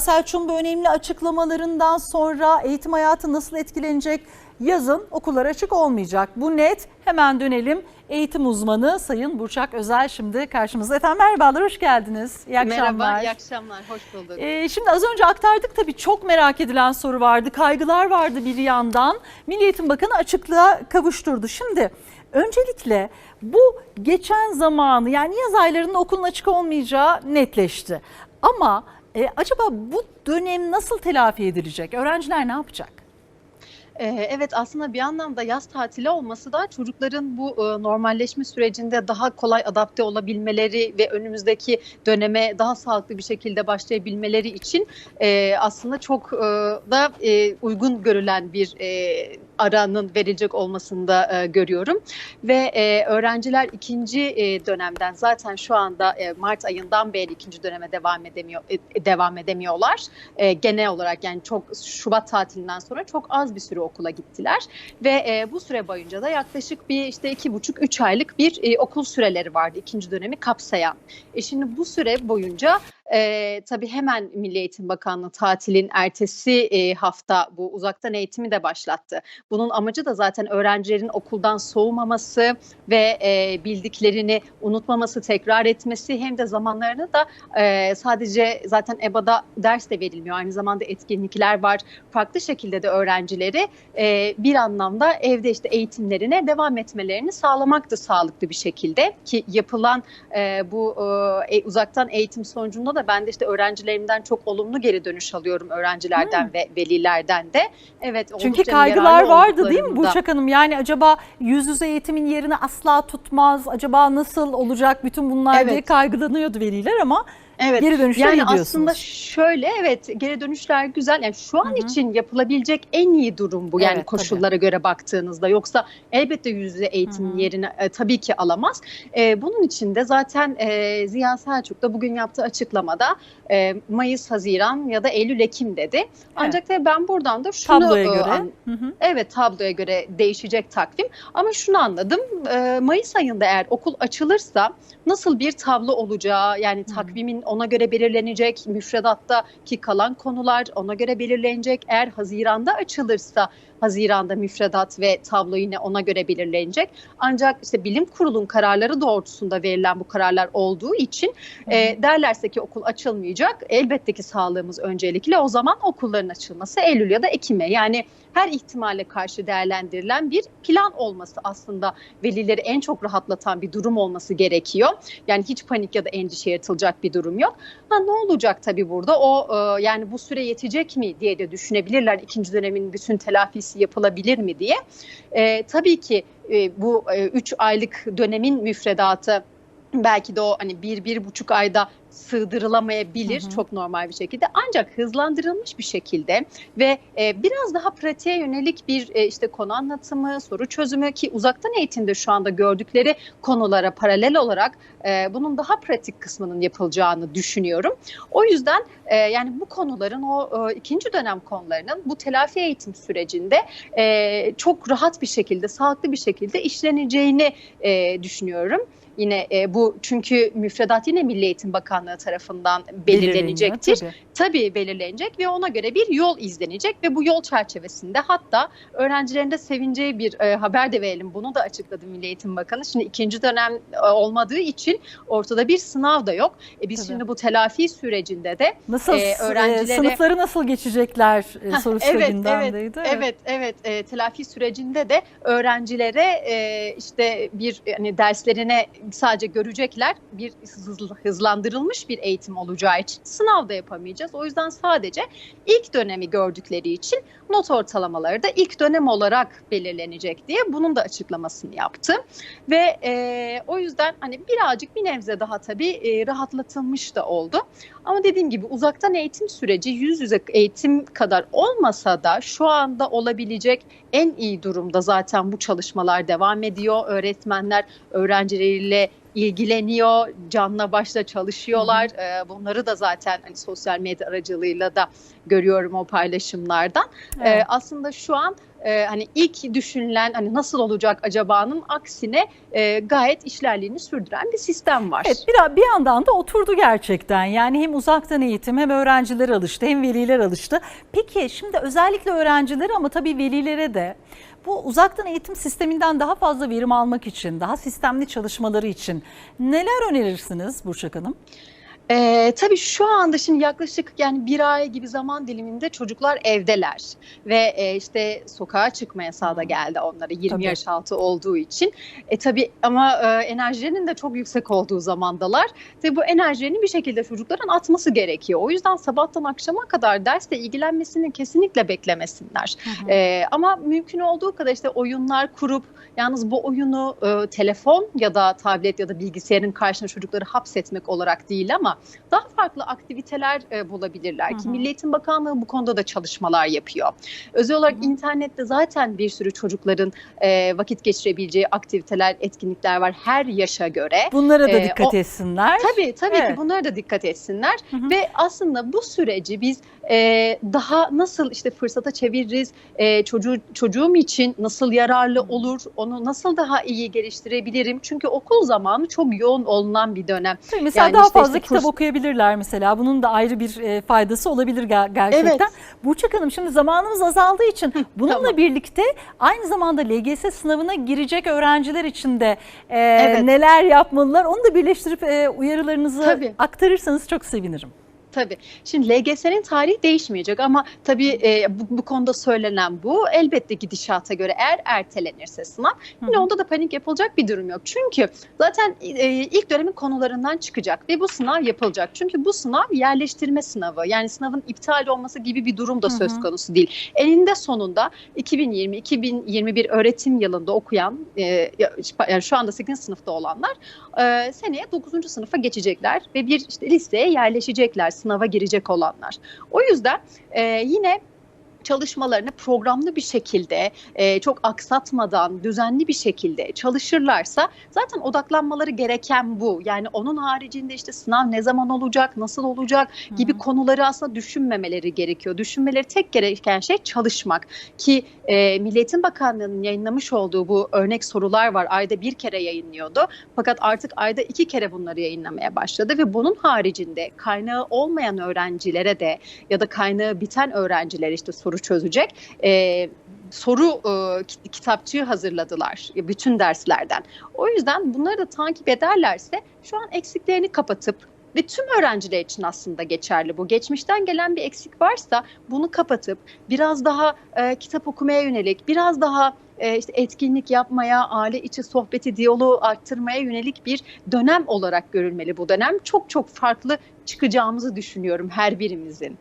Selçuk'un bu önemli açıklamalarından sonra eğitim hayatı nasıl etkilenecek? Yazın okullar açık olmayacak. Bu net. Hemen dönelim. Eğitim uzmanı Sayın Burçak Özel şimdi karşımızda. Efendim merhabalar, hoş geldiniz. İyi akşamlar. Merhaba, iyi akşamlar. Hoş bulduk. Ee, şimdi az önce aktardık tabii çok merak edilen soru vardı. Kaygılar vardı bir yandan. Milli Eğitim Bakanı açıklığa kavuşturdu. Şimdi öncelikle bu geçen zamanı yani yaz aylarında okulun açık olmayacağı netleşti. Ama e, acaba bu dönem nasıl telafi edilecek? Öğrenciler ne yapacak? Ee, evet aslında bir anlamda yaz tatili olması da çocukların bu e, normalleşme sürecinde daha kolay adapte olabilmeleri ve önümüzdeki döneme daha sağlıklı bir şekilde başlayabilmeleri için e, aslında çok e, da e, uygun görülen bir e, aranın verilecek olmasını da e, görüyorum. Ve e, öğrenciler ikinci e, dönemden zaten şu anda e, Mart ayından beri ikinci döneme devam edemiyor e, devam edemiyorlar. E, genel olarak yani çok Şubat tatilinden sonra çok az bir süre okula gittiler ve e, bu süre boyunca da yaklaşık bir işte iki buçuk üç aylık bir e, okul süreleri vardı ikinci dönemi kapsayan. E şimdi bu süre boyunca e, tabii hemen Milli Eğitim Bakanlığı tatilin ertesi e, hafta bu uzaktan eğitimi de başlattı. Bunun amacı da zaten öğrencilerin okuldan soğumaması ve e, bildiklerini unutmaması, tekrar etmesi hem de zamanlarını da e, sadece zaten EBA'da ders de verilmiyor. Aynı zamanda etkinlikler var. Farklı şekilde de öğrencileri e, bir anlamda evde işte eğitimlerine devam etmelerini sağlamak da sağlıklı bir şekilde ki yapılan e, bu e, uzaktan eğitim sonucunda da ben de işte öğrencilerimden çok olumlu geri dönüş alıyorum öğrencilerden Hmm. ve velilerden de. Evet. Çünkü kaygılar yararlı vardı değil mi Burçak Hanım? Yani acaba yüz yüze eğitimin yerini asla tutmaz. Acaba nasıl olacak bütün bunlar diye Evet. kaygılanıyordu veliler ama Evet. geri dönüşler Yani iyi diyorsunuz. aslında şöyle evet geri dönüşler güzel. Yani şu an Hı hı. için yapılabilecek en iyi durum bu. Yani Evet, koşullara göre baktığınızda. Yoksa elbette yüz yüze eğitimin Hı hı. yerini e, tabii ki alamaz. E, bunun için de zaten e, Ziya Selçuk da bugün yaptığı açıklamada e, Mayıs, Haziran ya da Eylül, Ekim dedi. Ancak tabii ben buradan da şunu Tabloya e, göre. an- Hı hı. Evet tabloya göre değişecek takvim ama şunu anladım e, Mayıs ayında eğer okul açılırsa nasıl bir tablo olacağı yani Hı. takvimin ona göre belirlenecek müfredattaki kalan konular ona göre belirlenecek eğer Haziran'da açılırsa Haziran'da müfredat ve tablo yine ona göre belirlenecek. Ancak işte bilim kurulun kararları doğrultusunda verilen bu kararlar olduğu için e, derlerse ki okul açılmayacak. Elbette ki sağlığımız öncelikli. O zaman okulların açılması Eylül ya da Ekim'e yani her ihtimale karşı değerlendirilen bir plan olması aslında velileri en çok rahatlatan bir durum olması gerekiyor. Yani hiç panik ya da endişe yaratılacak bir durum yok. Ha ne olacak tabii burada o e, yani bu süre yetecek mi diye de düşünebilirler. İkinci dönemin bütün telafisi yapılabilir mi diye. E, tabii ki e, bu 3 aylık dönemin müfredatı belki de o hani bir, bir buçuk ayda sığdırılamayabilir Hı hı. çok normal bir şekilde ancak hızlandırılmış bir şekilde ve e, biraz daha pratiğe yönelik bir e, işte konu anlatımı, soru çözümü ki uzaktan eğitimde şu anda gördükleri konulara paralel olarak e, bunun daha pratik kısmının yapılacağını düşünüyorum. O yüzden e, yani bu konuların o e, ikinci dönem konularının bu telafi eğitim sürecinde e, çok rahat bir şekilde, sağlıklı bir şekilde işleneceğini e, düşünüyorum. Yine e, bu çünkü müfredat yine Milli Eğitim Bakanlığı tarafından belirlenecektir. Tabii. Tabii belirlenecek ve ona göre bir yol izlenecek ve bu yol çerçevesinde hatta öğrencilerin de sevineceği bir e, haber de verelim. Bunu da açıkladı Milli Eğitim Bakanı. Şimdi ikinci dönem e, olmadığı için ortada bir sınav da yok. E, biz Tabii. şimdi bu telafi sürecinde de Nasıl e, e, öğrencilere- sınıfları nasıl geçecekler e, sorusu evet, gündemdeydi. Evet, evet. E, telafi sürecinde de öğrencilere e, işte bir yani derslerine sadece görecekler. Bir hızlı- hızlandırılmış bir eğitim olacağı için sınav da yapamayacağız. O yüzden sadece ilk dönemi gördükleri için not ortalamaları da ilk dönem olarak belirlenecek diye bunun da açıklamasını yaptı. Ve e, o yüzden hani birazcık bir nebze daha tabii e, rahatlatılmış da oldu. Ama dediğim gibi uzaktan eğitim süreci yüz yüze eğitim kadar olmasa da şu anda olabilecek en iyi durumda zaten bu çalışmalar devam ediyor. Öğretmenler öğrencileriyle ilgileniyor, canla başla çalışıyorlar. Ee, bunları da zaten hani sosyal medya aracılığıyla da görüyorum o paylaşımlardan. Ee, Evet. aslında şu an e, hani ilk düşünülen hani nasıl olacak acabanın aksine e, gayet işlerliğini sürdüren bir sistem var. Evet bir, bir yandan da oturdu gerçekten. Yani hem uzaktan eğitim hem öğrenciler alıştı hem veliler alıştı. Peki şimdi özellikle öğrencilere ama tabii velilere de bu uzaktan eğitim sisteminden daha fazla verim almak için, daha sistemli çalışmaları için neler önerirsiniz Burçak Hanım? Ee, tabii şu anda şimdi yaklaşık yani bir ay gibi zaman diliminde çocuklar evdeler ve e, işte sokağa çıkma yasağı da geldi onlara 20 Tabii. yaş altı olduğu için. E tabii ama e, enerjilerinin de çok yüksek olduğu zamandalar. Tabii bu enerjilerini bir şekilde çocukların atması gerekiyor. O yüzden sabahtan akşama kadar dersle ilgilenmesini kesinlikle beklemesinler. Ee, ama mümkün olduğu kadar işte oyunlar kurup yalnız bu oyunu e, telefon ya da tablet ya da bilgisayarın karşısına çocukları hapsetmek olarak değil ama daha farklı aktiviteler e, bulabilirler Hı ki hı. Milli Eğitim Bakanlığı bu konuda da çalışmalar yapıyor. Özel olarak Hı hı. internette zaten bir sürü çocukların e, vakit geçirebileceği aktiviteler, etkinlikler var her yaşa göre. Bunlara da Ee, dikkat o- etsinler. Tabii tabii Evet. ki bunlara da dikkat etsinler Hı hı. ve aslında bu süreci biz e, daha nasıl işte fırsata çeviririz, e, çocuğu çocuğum için nasıl yararlı olur, onu nasıl daha iyi geliştirebilirim? Çünkü okul zamanı çok yoğun olunan bir dönem. Tabii mesela Yani daha işte fazla işte kitap kurs- okuyabilirler mesela. Bunun da ayrı bir e, faydası olabilir ger- gerçekten. Evet. Burçak Hanım şimdi zamanımız azaldığı için bununla tamam. birlikte aynı zamanda LGS sınavına girecek öğrenciler için de e, Evet. neler yapmalılar onu da birleştirip e, uyarılarınızı Tabii. aktarırsanız çok sevinirim. Tabii. Şimdi LGS'nin tarihi değişmeyecek ama tabii e, bu, bu konuda söylenen bu. Elbette gidişata göre eğer ertelenirse sınav yine Hı hı. onda da panik yapılacak bir durum yok. Çünkü zaten e, ilk dönemin konularından çıkacak ve bu sınav yapılacak. Çünkü bu sınav yerleştirme sınavı. Yani sınavın iptal olması gibi bir durum da Hı söz konusu değil. Eninde sonunda 2020-2021 öğretim yılında okuyan e, ya- yani şu anda 8. sınıfta olanlar e, seneye 9. sınıfa geçecekler ve bir işte listeye yerleşecekler sınava girecek olanlar. O yüzden e, yine çalışmalarını programlı bir şekilde, e, çok aksatmadan, düzenli bir şekilde çalışırlarsa zaten odaklanmaları gereken bu. Yani onun haricinde işte sınav ne zaman olacak, nasıl olacak gibi Hı hı. konuları aslında düşünmemeleri gerekiyor. Düşünmeleri tek gereken şey çalışmak ki e, Milli Eğitim Bakanlığı'nın yayınlamış olduğu bu örnek sorular var. Ayda bir kere yayınlıyordu. Fakat artık ayda iki kere bunları yayınlamaya başladı ve bunun haricinde kaynağı olmayan öğrencilere de ya da kaynağı biten öğrencilere işte soru çözecek e, soru e, kit- kitapçığı hazırladılar e, bütün derslerden. O yüzden bunları da takip ederlerse şu an eksiklerini kapatıp ve tüm öğrenciler için aslında geçerli bu. Geçmişten gelen bir eksik varsa bunu kapatıp biraz daha e, kitap okumaya yönelik, biraz daha e, işte etkinlik yapmaya, aile içi sohbeti, diyaloğu arttırmaya yönelik bir dönem olarak görülmeli bu dönem. Çok çok farklı çıkacağımızı düşünüyorum her birimizin.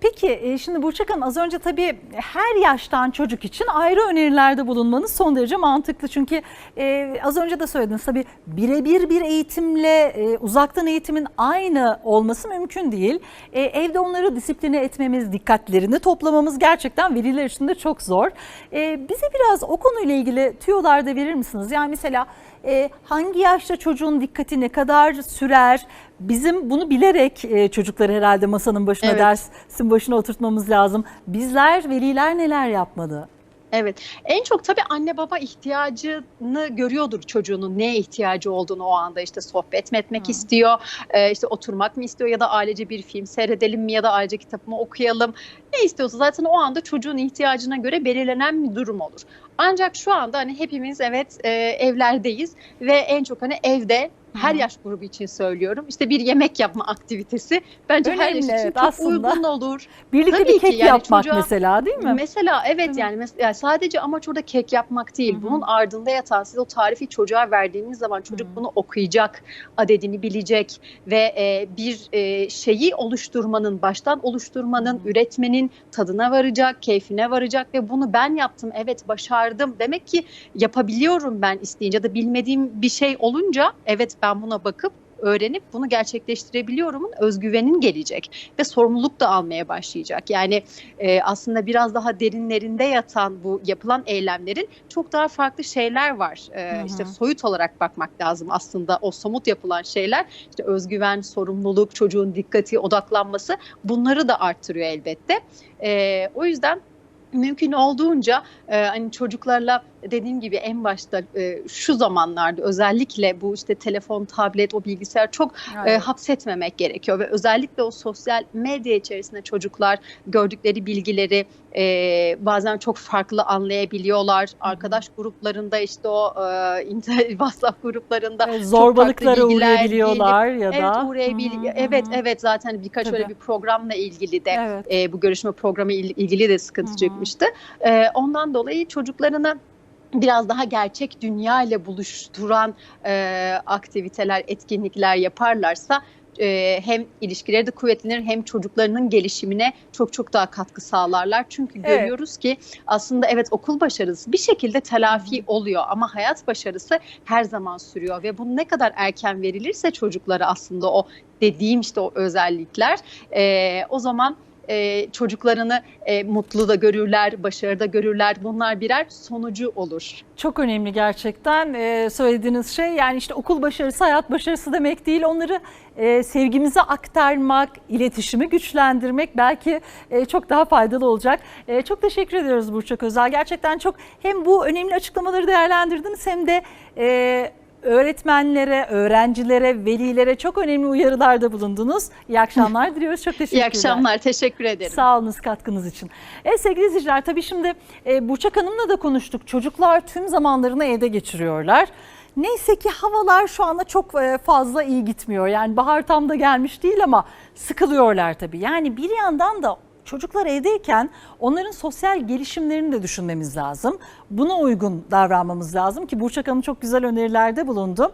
Peki e, şimdi Burçak Hanım az önce tabii her yaştan çocuk için ayrı önerilerde bulunmanız son derece mantıklı. Çünkü e, az önce de söylediniz tabii birebir bir eğitimle e, uzaktan eğitimin aynı olması mümkün değil. E, evde onları disipline etmemiz, dikkatlerini toplamamız gerçekten veliler için de çok zor. E, bize biraz o konuyla ilgili tüyolar da verir misiniz? Yani mesela e, hangi yaşta çocuğun dikkati ne kadar sürer? Bizim bunu bilerek e, çocukları herhalde masanın başına Evet. dersin başına oturtmamız lazım. Bizler veliler neler yapmalı? Evet. En çok tabii anne baba ihtiyacını görüyordur çocuğunun neye ihtiyacı olduğunu o anda işte sohbet mi etmek Hı. istiyor, e, işte oturmak mı istiyor ya da ailece bir film seyredelim mi ya da ailece kitap mı okuyalım. Ne istiyorsa zaten o anda çocuğun ihtiyacına göre belirlenen bir durum olur. Ancak şu anda hani hepimiz evet e, evlerdeyiz ve en çok hani evde her Hı. yaş grubu için söylüyorum. İşte bir yemek yapma aktivitesi bence her yaş Önemli, için evet, çok aslında. uygun olur. Birlikte Tabii bir kek ki, yani yapmak çocuğa- mesela değil mi? Mesela evet Tabii. yani, mes- yani sadece amaç orada kek yapmak değil. Hı hı. Bunun ardında yatan siz o tarifi çocuğa verdiğiniz zaman çocuk Hı. bunu okuyacak, adedini bilecek ve e, bir e, şeyi oluşturmanın, baştan oluşturmanın, Hı. üretmenin tadına varacak, keyfine varacak ve bunu ben yaptım, evet başardım. Demek ki yapabiliyorum ben isteyince ya da bilmediğim bir şey olunca evet ben buna bakıp öğrenip bunu gerçekleştirebiliyorumun özgüvenin gelecek ve sorumluluk da almaya başlayacak. Yani e, aslında biraz daha derinlerinde yatan bu yapılan eylemlerin çok daha farklı şeyler var. E, işte soyut olarak bakmak lazım aslında o somut yapılan şeyler. İşte özgüven, sorumluluk, çocuğun dikkati, odaklanması bunları da arttırıyor elbette. E, o yüzden mümkün olduğunca e, hani çocuklarla dediğim gibi en başta e, şu zamanlarda özellikle bu işte telefon, tablet, o bilgisayar çok e, hapsetmemek gerekiyor ve özellikle o sosyal medya içerisinde çocuklar gördükleri bilgileri e, bazen çok farklı anlayabiliyorlar. Arkadaş gruplarında işte o e, internet WhatsApp gruplarında çok zorbalıklara uğrayabiliyorlar ya da. Evet uğrayabiliyor. Hı hı, Evet evet zaten birkaç Tabii. öyle bir programla ilgili de Evet. e, bu görüşme programı il- ilgili de sıkıntı hı. çıkmıştı. E, ondan dolayı çocuklarına biraz daha gerçek dünya ile buluşturan e, aktiviteler, etkinlikler yaparlarsa e, hem ilişkileri de kuvvetlenir hem çocuklarının gelişimine çok çok daha katkı sağlarlar. Çünkü Evet. görüyoruz ki aslında evet okul başarısı bir şekilde telafi oluyor ama hayat başarısı her zaman sürüyor ve bu ne kadar erken verilirse çocuklara aslında o dediğim işte o özellikler e, o zaman e, çocuklarını e, mutlu da görürler, başarıda görürler. Bunlar birer sonucu olur. Çok önemli gerçekten Ee, söylediğiniz şey yani işte okul başarısı hayat başarısı demek değil onları e, sevgimize aktarmak, iletişimi güçlendirmek belki e, çok daha faydalı olacak. E, çok teşekkür ediyoruz Burçak Özel gerçekten çok hem bu önemli açıklamaları değerlendirdiniz hem de e, öğretmenlere, öğrencilere, velilere çok önemli uyarılarda bulundunuz. İyi akşamlar diliyoruz çok teşekkürler. İyi akşamlar, teşekkür ederim. Sağ olunuz katkınız için. Evet sevgili izleyiciler tabii şimdi e, Burçak Hanım'la da konuştuk. Çocuklar tüm zamanlarını evde geçiriyorlar. Neyse ki havalar şu anda çok e, fazla iyi gitmiyor. Yani bahar tam da gelmiş değil ama sıkılıyorlar tabii. Yani bir yandan da çocuklar evdeyken onların sosyal gelişimlerini de düşünmemiz lazım. Buna uygun davranmamız lazım ki Burçak Hanım çok güzel önerilerde bulundu.